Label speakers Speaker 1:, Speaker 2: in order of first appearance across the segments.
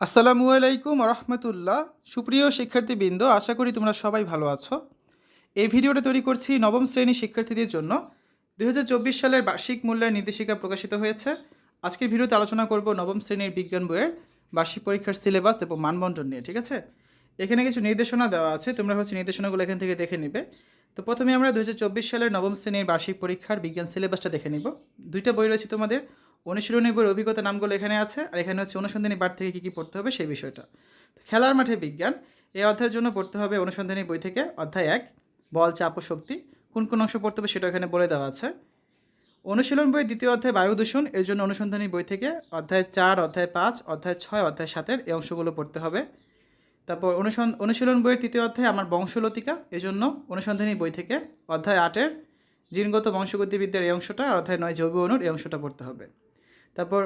Speaker 1: আসসালামু আলাইকুম রহমতুল্লাহ সুপ্রিয় শিক্ষার্থীবৃন্দ, আশা করি তোমরা সবাই ভালো আছো। এই ভিডিওটা তৈরি করছি নবম শ্রেণির শিক্ষার্থীদের জন্য। দু হাজার চব্বিশ সালের বার্ষিক মূল্যায়ন নির্দেশিকা প্রকাশিত হয়েছে। আজকের ভিডিওতে আলোচনা করব নবম শ্রেণির বিজ্ঞান বইয়ের বার্ষিক পরীক্ষার সিলেবাস এবং মানবন্টন নিয়ে, ঠিক আছে? এখানে কিছু নির্দেশনা দেওয়া আছে, তোমরা হচ্ছে নির্দেশনাগুলো এখান থেকে দেখে নিবে। তো প্রথমে আমরা দু হাজার চব্বিশ সালের নবম শ্রেণির বার্ষিক পরীক্ষার বিজ্ঞান সিলেবাসটা দেখে নিব। দুইটা বই রয়েছে তোমাদের। অনুশীলনী বইয়ের অভিজ্ঞতা নামগুলো এখানে আছে, আর এখানে হচ্ছে অনুসন্ধানী পাঠ থেকে কী কী পড়তে হবে সেই বিষয়টা। খেলার মাঠে বিজ্ঞান, এই অধ্যায়ের জন্য পড়তে হবে অনুসন্ধানী বই থেকে অধ্যায় এক, বল, চাপ ও শক্তি। কোন কোন অংশ পড়তে হবে সেটা এখানে বলে দেওয়া আছে। অনুশীলন বই দ্বিতীয় অধ্যায় বায়ু দূষণ, এর জন্য অনুসন্ধানী বই থেকে অধ্যায় চার, অধ্যায় পাঁচ, অধ্যায় ছয়, অধ্যায় সাতের এই অংশগুলো পড়তে হবে। তারপর অনুসন অনুশীলন বইয়ের তৃতীয় অধ্যায় আমার বংশলতিকা এজন্য অনুসন্ধানী বই থেকে অধ্যায় আটের জিনগত বংশগতিবিদ্যার এই অংশটা, আর অধ্যায় নয় জৈব অনুর এই অংশটা পড়তে হবে। তারপর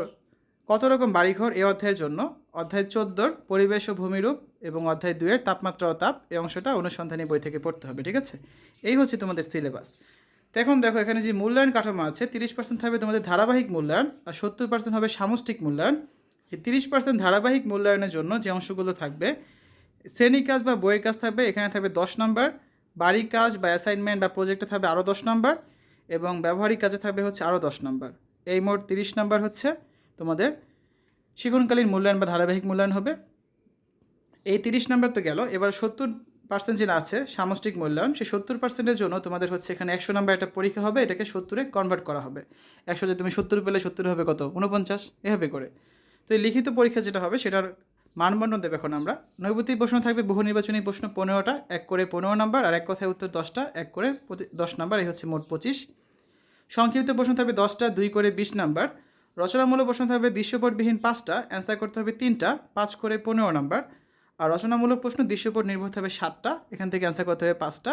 Speaker 1: কত রকম বাড়িঘর এই অধ্যায়ের জন্য? অধ্যায় চোদ্দোর পরিবেশ ও ভূমিরূপ এবং অধ্যায় দুয়ের তাপমাত্রা ও তাপ এই অংশটা অনুসন্ধানী বই থেকে পড়তে হবে, ঠিক আছে? এই হচ্ছে তোমাদের সিলেবাস। এখন দেখো, এখানে যে মূল্যায়ন কাঠামো আছে, তিরিশ পার্সেন্ট থাকবে তোমাদের ধারাবাহিক মূল্যায়ন আর সত্তর পার্সেন্ট হবে সামষ্টিক মূল্যায়ন। এই তিরিশ পার্সেন্ট ধারাবাহিক মূল্যায়নের জন্য যে অংশগুলো থাকবে, শ্রেণি কাজ বা বইয়ের কাজ থাকবে, এখানে থাকবে দশ নম্বর। বাড়ির কাজ বা অ্যাসাইনমেন্ট বা প্রজেক্টে থাকবে আরও দশ নম্বর এবং ব্যবহারিক কাজে থাকবে হচ্ছে আরও দশ নম্বর। এই মোট তিরিশ নাম্বার হচ্ছে তোমাদের শিক্ষণকালীন মূল্যায়ন বা ধারাবাহিক মূল্যায়ন হবে। এই তিরিশ নাম্বার তো গেল। এবার সত্তর পার্সেন্ট যেটা আছে, সামষ্টিক মূল্যায়ন, সেই সত্তর পার্সেন্টের জন্য তোমাদের হচ্ছে এখানে একশো নাম্বার একটা পরীক্ষা হবে, এটাকে সত্তরে কনভার্ট করা হবে। একশো যে তুমি সত্তর পেলে সত্তর হবে কত? উনপঞ্চাশ এভাবে করে। তো এই লিখিত পরীক্ষা যেটা হবে, সেটার মানবন্ধন দেবে এখন আমরা। নৈবতিক প্রশ্ন থাকবে বহু নির্বাচনী প্রশ্ন পনেরোটা, এক করে পনেরো নাম্বার, আর এক কথায় উত্তর দশটা, এক করে দশ নাম্বার, এই হচ্ছে মোট পঁচিশ। সংক্ষিপ্ত প্রশ্ন থাকবে দশটা, দুই করে বিশ নাম্বার। রচনামূলক প্রশ্ন থাকবে দৃশ্যপটবিহীন পাঁচটা অ্যান্সার করতে হবে তিনটা, পাঁচ করে পনেরো নাম্বার। আর রচনামূলক প্রশ্ন দৃশ্যপট নির্ভর থাকবে সাতটা, এখান থেকে অ্যান্সার করতে হবে পাঁচটা।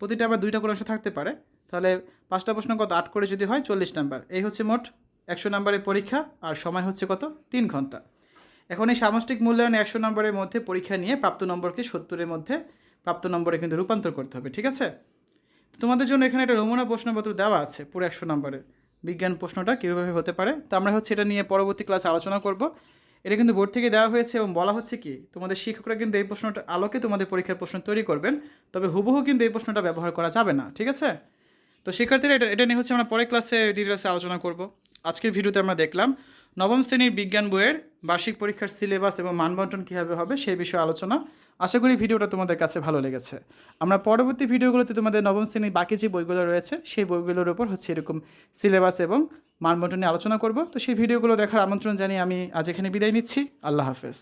Speaker 1: প্রতিটা আবার দুইটা করে অংশ থাকতে পারে। তাহলে পাঁচটা প্রশ্ন কত? আট করে যদি হয়, চল্লিশ নাম্বার। এই হচ্ছে মোট একশো নাম্বারের পরীক্ষা, আর সময় হচ্ছে কত? তিন ঘণ্টা। এখন এই সামষ্টিক মূল্যায়ন একশো নম্বরের মধ্যে পরীক্ষা নিয়ে প্রাপ্ত নম্বরকে সত্তরের মধ্যে প্রাপ্ত নম্বরে কিন্তু রূপান্তর করতে হবে, ঠিক আছে? তোমাদের জন্য এখানে একটা নমুনা প্রশ্নপত্র দেওয়া আছে, পুরো একশো নম্বরের। বিজ্ঞান প্রশ্নটা কীভাবে হতে পারে? তো আমরা হচ্ছে এটা নিয়ে পরবর্তী ক্লাসে আলোচনা করব। এটা কিন্তু বোর্ড থেকে দেওয়া হয়েছে এবং বলা হচ্ছে কি, তোমাদের শিক্ষকরা কিন্তু এই প্রশ্নটা আলোকে তোমাদের পরীক্ষার প্রশ্ন তৈরি করবেন, তবে হুবহু কিন্তু এই প্রশ্নটা ব্যবহার করা যাবে না, ঠিক আছে? তো শিক্ষার্থীরা এটা এটা নিয়ে হচ্ছে আমরা পরের ক্লাসে ডিটেলসে আলোচনা করব। আজকের ভিডিওতে আমরা দেখলাম নবম শ্রেণির বিজ্ঞান বইয়ের বার্ষিক পরীক্ষার সিলেবাস এবং মানবন্টন কীভাবে হবে সেই বিষয়ে আলোচনা। আশা করি ভিডিওটা তোমাদের কাছে ভালো লেগেছে। আমরা পরবর্তী ভিডিওগুলোতে তোমাদের নবম শ্রেণির বাকি যে বইগুলো রয়েছে, সেই বইগুলোর উপর হচ্ছে এরকম সিলেবাস এবং মানবন্টন নিয়ে আলোচনা করব। তো সেই ভিডিওগুলো দেখার আমন্ত্রণ জানিয়ে আমি আজ এখানে বিদায় নিচ্ছি। আল্লাহ হাফেজ।